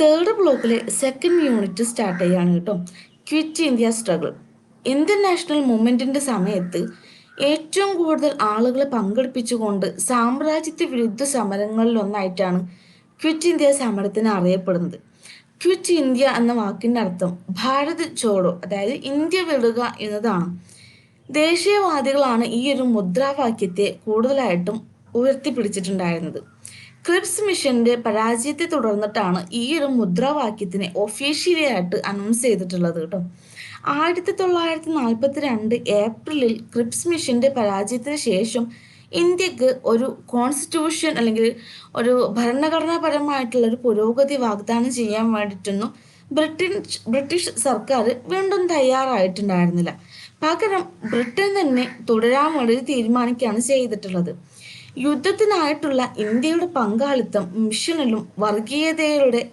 Third ബ്ലോക്കിലെ second unit start ചെയ്യാണ് കേട്ടോ. Quit India struggle Indian national മൂവ്മെന്റിന്റെ സമയത്ത് ഏറ്റവും കൂടുതൽ ആളുകളെ പങ്കെടുപ്പിച്ചുകൊണ്ട് സാമ്രാജ്യത്വ വിരുദ്ധ സമരങ്ങളിൽ ഒന്നായിട്ടാണ് ക്വിറ്റ് ഇന്ത്യ സമരത്തിന് അറിയപ്പെടുന്നത്. ക്വിറ്റ് ഇന്ത്യ എന്ന വാക്കിന്റെ അർത്ഥം ഭാരത് ചോടോ അതായത് ഇന്ത്യ വിടുക എന്നതാണ്. ദേശീയവാദികളാണ് ഈ ഒരു മുദ്രാവാക്യത്തെ കൂടുതലായിട്ടും ഉയർത്തിപ്പിടിച്ചിട്ടുണ്ടായിരുന്നത്. ക്രിപ്സ് മിഷന്റെ പരാജയത്തെ തുടർന്നിട്ടാണ് ഈ ഒരു മുദ്രാവാക്യത്തിനെ ഒഫീഷ്യലി ആയിട്ട് അനൗൺസ് ചെയ്തിട്ടുള്ളത് കേട്ടോ. ആയിരത്തി തൊള്ളായിരത്തി നാൽപ്പത്തി രണ്ട് ഏപ്രിലിൽ ക്രിപ്സ് മിഷന്റെ പരാജയത്തിന് ശേഷം ഇന്ത്യയ്ക്ക് ഒരു കോൺസ്റ്റിറ്റ്യൂഷൻ അല്ലെങ്കിൽ ഒരു ഭരണഘടനാപരമായിട്ടുള്ള ഒരു പുരോഗതി വാഗ്ദാനം ചെയ്യാൻ വേണ്ടിയിട്ടൊന്നും ബ്രിട്ടീഷ് ബ്രിട്ടീഷ് സർക്കാർ വീണ്ടും തയ്യാറായിട്ടുണ്ടായിരുന്നില്ല. പകരം ബ്രിട്ടൻ തന്നെ തുടരാൻ വേണ്ടി തീരുമാനിക്കുകയാണ് ചെയ്തിട്ടുള്ളത്. യുദ്ധത്തിനായിട്ടുള്ള ഇന്ത്യയുടെ പങ്കാളിത്തം മിഷനിലും വർഗീയതയുടെ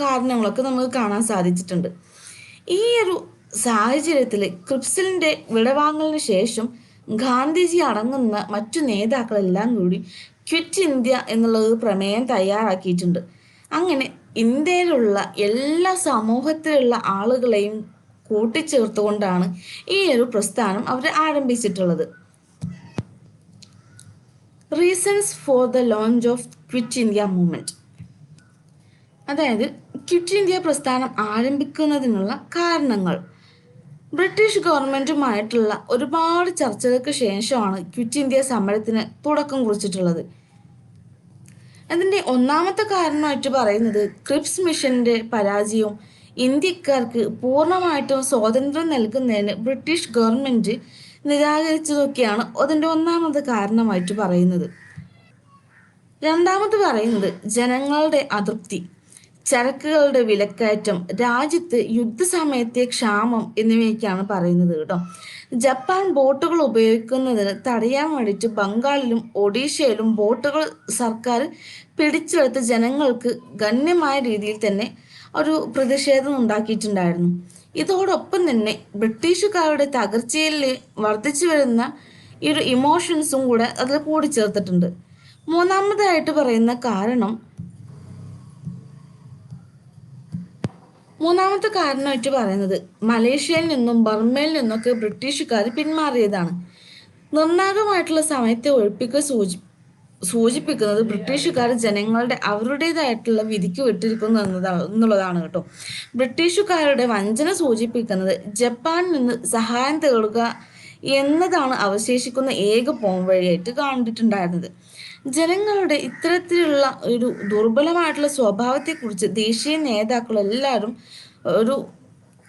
കാരണങ്ങളൊക്കെ നമുക്ക് കാണാൻ സാധിച്ചിട്ടുണ്ട്. ഈ ഒരു സാഹചര്യത്തിൽ ക്രിപ്സിലിന്റെ വിടവാങ്ങലിന് ശേഷം ഗാന്ധിജി അടങ്ങുന്ന മറ്റു നേതാക്കളെല്ലാം കൂടി ക്വിറ്റ് ഇന്ത്യ എന്നുള്ള ഒരു പ്രമേയം തയ്യാറാക്കിയിട്ടുണ്ട്. അങ്ങനെ ഇന്ത്യയിലുള്ള എല്ലാ സമൂഹത്തിലുള്ള ആളുകളെയും കൂട്ടിച്ചേർത്തുകൊണ്ടാണ് ഈ ഒരു പ്രസ്ഥാനം അവർ ആരംഭിച്ചിട്ടുള്ളത്. Reasons for the launch of quit India movement അതായത് ക്വിറ്റ് ഇന്ത്യ പ്രസ്ഥാനം ആരംഭിക്കുന്നതിനുള്ള കാരണങ്ങൾ. ബ്രിട്ടീഷ് ഗവൺമെന്റുമായിട്ടുള്ള ഒരുപാട് ചർച്ചകൾക്ക് ശേഷമാണ് ക്വിറ്റ് ഇന്ത്യ സമരത്തിന് തുടക്കം കുറിച്ചിട്ടുള്ളത്. അതിന്റെ ഒന്നാമത്തെ കാരണമായിട്ട് പറയുന്നത് ക്രിപ്സ് മിഷന്റെ പരാജയവും ഇന്ത്യക്കാർക്ക് പൂർണമായിട്ടും സ്വാതന്ത്ര്യം നൽകുന്നതിന് ബ്രിട്ടീഷ് ഗവൺമെന്റ് നിരാകരിച്ചതൊക്കെയാണ് അതിന്റെ ഒന്നാമത്തെ കാരണമായിട്ട് പറയുന്നത്. രണ്ടാമത് പറയുന്നത് ജനങ്ങളുടെ അതൃപ്തി ചരക്കുകളുടെ വിലക്കയറ്റം രാജ്യത്ത് യുദ്ധസമയത്തെ ക്ഷാമം എന്നിവയൊക്കെയാണ് പറയുന്നത് കേട്ടോ. ജപ്പാൻ ബോട്ടുകൾ ഉപയോഗിക്കുന്നതിന് തടയാൻ വേണ്ടിയിട്ട് ബംഗാളിലും ഒഡീഷയിലും ബോട്ടുകൾ സർക്കാർ പിടിച്ചെടുത്ത് ജനങ്ങൾക്ക് ഗണ്യമായ രീതിയിൽ തന്നെ ഒരു പ്രതിഷേധം ഉണ്ടാക്കിയിട്ടുണ്ടായിരുന്നു. ഇതോടൊപ്പം തന്നെ ബ്രിട്ടീഷുകാരുടെ തകർച്ചയിൽ വർദ്ധിച്ചു വരുന്ന ഈ ഒരു ഇമോഷൻസും കൂടെ അതിൽ കൂടി ചേർത്തിട്ടുണ്ട് മൂന്നാമതായിട്ട് പറയുന്ന കാരണം മൂന്നാമത്തെ കാരണമായിട്ട് പറയുന്നത് മലേഷ്യയിൽ നിന്നും ബർമയിൽ നിന്നൊക്കെ ബ്രിട്ടീഷുകാർ പിന്മാറിയതാണ്. നിർണായകമായിട്ടുള്ള സമയത്തെ ഒഴിപ്പിക്കുക സൂചി സൂചിപ്പിക്കുന്നത് ബ്രിട്ടീഷുകാർ ജനങ്ങളുടെ അവരുടേതായിട്ടുള്ള വിധിക്ക് വിട്ടിരിക്കുന്നു എന്നതാണ് എന്നുള്ളതാണ് കേട്ടോ. ബ്രിട്ടീഷുകാരുടെ വഞ്ചന സൂചിപ്പിക്കുന്നത് ജപ്പാനിൽ നിന്ന് സഹായം തേടുക എന്നതാണ് അവശേഷിക്കുന്ന ഏക പോംവഴിയായിട്ട് കണ്ടിട്ടുണ്ടായിരുന്നത്. ജനങ്ങളുടെ ഇത്തരത്തിലുള്ള ഒരു ദുർബലമായിട്ടുള്ള സ്വഭാവത്തെക്കുറിച്ച് ദേശീയ നേതാക്കൾ എല്ലാവരും ഒരു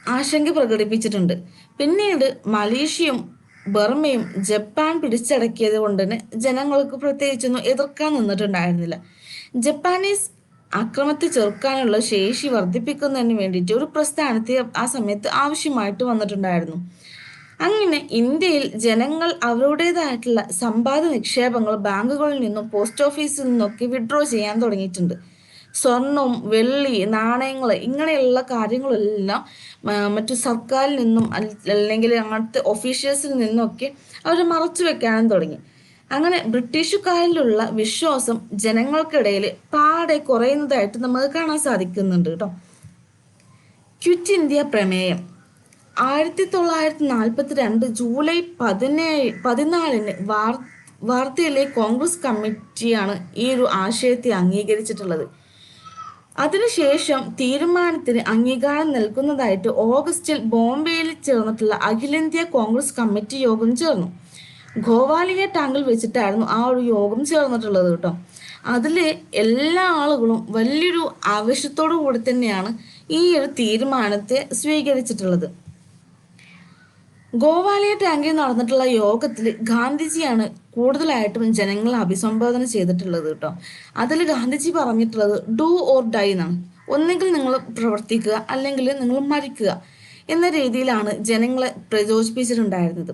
ആശങ്ക പ്രകടിപ്പിച്ചിട്ടുണ്ട്. പിന്നീട് മലേഷ്യയും ബർമയും ജപ്പാൻ പിടിച്ചടക്കിയത് കൊണ്ട് തന്നെ ജനങ്ങൾക്ക് പ്രത്യേകിച്ചൊന്നും എതിർക്കാൻ നിന്നിട്ടുണ്ടായിരുന്നില്ല. ജപ്പാനീസ് അക്രമത്തെ ചെറുക്കാനുള്ള ശേഷി വർദ്ധിപ്പിക്കുന്നതിന് വേണ്ടിയിട്ട് ഒരു പ്രസ്ഥാനത്തെ ആ സമയത്ത് ആവശ്യമായിട്ട് വന്നിട്ടുണ്ടായിരുന്നു. അങ്ങനെ ഇന്ത്യയിൽ ജനങ്ങൾ അവരുടേതായിട്ടുള്ള സമ്പാദ്യ നിക്ഷേപങ്ങൾ ബാങ്കുകളിൽ നിന്നും പോസ്റ്റ് ഓഫീസിൽ നിന്നൊക്കെ വിഡ്രോ ചെയ്യാൻ തുടങ്ങിയിട്ടുണ്ട്. സ്വർണം വെള്ളി നാണയങ്ങൾ ഇങ്ങനെയുള്ള കാര്യങ്ങളെല്ലാം മറ്റു സർക്കാരിൽ നിന്നും അല്ലെങ്കിൽ അങ്ങനത്തെ ഒഫീഷ്യൽസിൽ നിന്നൊക്കെ അവർ മറച്ചു വെക്കാനും തുടങ്ങി. അങ്ങനെ ബ്രിട്ടീഷുകാരിലുള്ള വിശ്വാസം ജനങ്ങൾക്കിടയിൽ പാടെ കുറയുന്നതായിട്ട് നമുക്ക് കാണാൻ സാധിക്കുന്നുണ്ട് കേട്ടോ. ക്വിറ്റ് ഇന്ത്യ പ്രമേയം. ആയിരത്തി തൊള്ളായിരത്തി നാൽപ്പത്തി രണ്ട് ജൂലൈ പതിനേഴ് പതിനാലിന് വാർ വാർത്തയിലെ കോൺഗ്രസ് കമ്മിറ്റിയാണ് ഈ ഒരു ആശയത്തെ അംഗീകരിച്ചിട്ടുള്ളത്. അതിനുശേഷം തീരുമാനത്തിന് അംഗീകാരം നൽകുന്നതായിട്ട് ഓഗസ്റ്റിൽ ബോംബെയിൽ ചേർന്നിട്ടുള്ള അഖിലേന്ത്യാ കോൺഗ്രസ് കമ്മിറ്റി യോഗം ചേർന്നു. ഗോവാലിയ ടാങ്കിൽ വെച്ചിട്ടായിരുന്നു ആ ഒരു യോഗം ചേർന്നിട്ടുള്ളത് കേട്ടോ. അതിൽ എല്ലാ ആളുകളും വലിയൊരു ആവേശത്തോടു കൂടി തന്നെയാണ് ഈ ഒരു തീരുമാനത്തെ സ്വീകരിച്ചിട്ടുള്ളത്. ഗോവാലിയ ടാങ്കിൽ നടന്നിട്ടുള്ള യോഗത്തിൽ ഗാന്ധിജിയാണ് കൂടുതലായിട്ടും ജനങ്ങളെ അഭിസംബോധന ചെയ്തിട്ടുള്ളത് കേട്ടോ അതിൽ ഗാന്ധിജി പറഞ്ഞിട്ടുള്ളത് ഡു ഓർ ഡൈ എന്നാണ് ഒന്നുകിൽ നിങ്ങൾ പ്രവർത്തിക്കുക അല്ലെങ്കിൽ നിങ്ങൾ മരിക്കുക എന്ന രീതിയിലാണ് ജനങ്ങളെ പ്രചോദിപ്പിച്ചിട്ടുണ്ടായിരുന്നത്.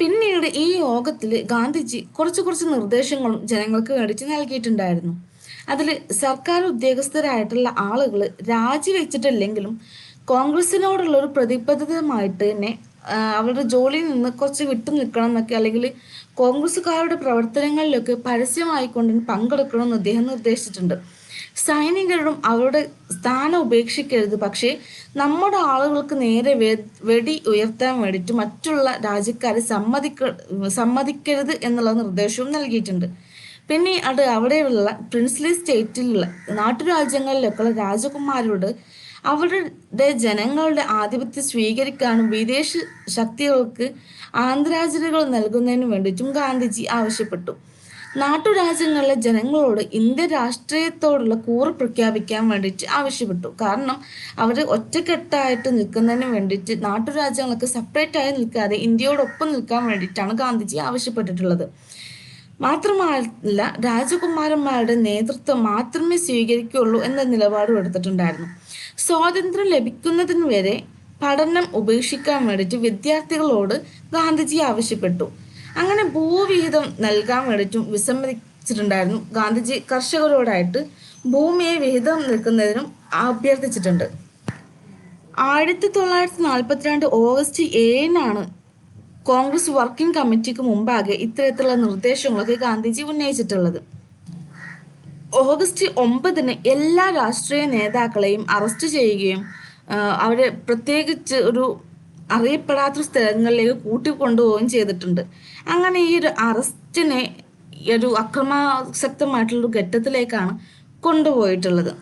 പിന്നീട് ഈ യോഗത്തിൽ ഗാന്ധിജി കുറച്ച് കുറച്ച് നിർദ്ദേശങ്ങളും ജനങ്ങൾക്ക് വേണ്ടിയിട്ട് നൽകിയിട്ടുണ്ടായിരുന്നു. അതിൽ സർക്കാർ ഉദ്യോഗസ്ഥരായിട്ടുള്ള ആളുകൾ രാജിവെച്ചിട്ടില്ലെങ്കിലും കോൺഗ്രസിനോടുള്ള ഒരു പ്രതിബദ്ധതമായിട്ട് തന്നെ അവരുടെ ജോലിയിൽ നിന്ന് കുറച്ച് വിട്ടു നിൽക്കണം എന്നൊക്കെ അല്ലെങ്കിൽ കോൺഗ്രസ്സുകാരുടെ പ്രവർത്തനങ്ങളിലൊക്കെ പരസ്യമായിക്കൊണ്ട് പങ്കെടുക്കണമെന്ന് അദ്ദേഹം നിർദ്ദേശിച്ചിട്ടുണ്ട്. സൈനികരും അവരുടെ സ്ഥാനം ഉപേക്ഷിക്കരുത്. പക്ഷേ നമ്മുടെ ആളുകൾക്ക് നേരെ വെടി ഉയർത്താൻ വേണ്ടിയിട്ട് മറ്റുള്ള രാജ്യക്കാരെ സമ്മതിക്ക സമ്മതിക്കരുത് എന്നുള്ള നിർദ്ദേശവും നൽകിയിട്ടുണ്ട്. പിന്നെ അത് അവിടെയുള്ള പ്രിൻസ്ലി സ്റ്റേറ്റിലുള്ള നാട്ടുരാജ്യങ്ങളിലൊക്കെയുള്ള രാജകുമാരോട് അവരുടെ ജനങ്ങളുടെ ആധിപത്യം സ്വീകരിക്കാനും വിദേശ ശക്തികൾക്ക് ആന്തരാജ്യതകൾ നൽകുന്നതിനു വേണ്ടിയിട്ടും ഗാന്ധിജി ആവശ്യപ്പെട്ടു. നാട്ടുരാജ്യങ്ങളിലെ ജനങ്ങളോട് ഇന്ത്യ രാഷ്ട്രീയത്തോടുള്ള കൂറ് പ്രഖ്യാപിക്കാൻ വേണ്ടിയിട്ട് ആവശ്യപ്പെട്ടു. കാരണം അവർ ഒറ്റക്കെട്ടായിട്ട് നിൽക്കുന്നതിന് വേണ്ടിയിട്ട് നാട്ടുരാജ്യങ്ങളൊക്കെ സെപ്പറേറ്റ് ആയി നിൽക്കാതെ ഇന്ത്യയോടൊപ്പം നിൽക്കാൻ വേണ്ടിയിട്ടാണ് ഗാന്ധിജി ആവശ്യപ്പെട്ടിട്ടുള്ളത്. മാത്രമല്ല രാജകുമാരന്മാരുടെ നേതൃത്വം മാത്രമേ സ്വീകരിക്കുകയുള്ളൂ എന്ന നിലപാടും എടുത്തിട്ടുണ്ടായിരുന്നു. സ്വാതന്ത്ര്യം ലഭിക്കുന്നതിന് വരെ പഠനം ഉപേക്ഷിക്കാൻ വേണ്ടിയിട്ട് വിദ്യാർത്ഥികളോട് ഗാന്ധിജി ആവശ്യപ്പെട്ടു. അങ്ങനെ ഭൂവിഹിതം നൽകാൻ വേണ്ടിയിട്ടും വിസമ്മതിച്ചിട്ടുണ്ടായിരുന്നു. ഗാന്ധിജി കർഷകരോടായിട്ട് ഭൂമിയെ വിഹിതം നിൽക്കുന്നതിനും അഭ്യർത്ഥിച്ചിട്ടുണ്ട്. ആയിരത്തി തൊള്ളായിരത്തി നാൽപ്പത്തിരണ്ട് ഓഗസ്റ്റ് ഏഴിനാണ് കോൺഗ്രസ് വർക്കിംഗ് കമ്മിറ്റിക്ക് മുമ്പാകെ ഇത്തരത്തിലുള്ള നിർദ്ദേശങ്ങളൊക്കെ ഗാന്ധിജി ഉന്നയിച്ചിട്ടുള്ളത്. ഓഗസ്റ്റ് ഒമ്പതിന് എല്ലാ രാഷ്ട്രീയ നേതാക്കളെയും അറസ്റ്റ് ചെയ്യുകയും അവരെ പ്രത്യേകിച്ച് ഒരു അറിയപ്പെടാത്ത സ്ഥലങ്ങളിലേക്ക് കൂട്ടിക്കൊണ്ടുപോവുകയും ചെയ്തിട്ടുണ്ട്. അങ്ങനെ ഈ ഒരു അറസ്റ്റിനെ ഒരു അക്രമാസക്തമായിട്ടുള്ള ഘട്ടത്തിലേക്കാണ് കൊണ്ടുപോയിട്ടുള്ളത്.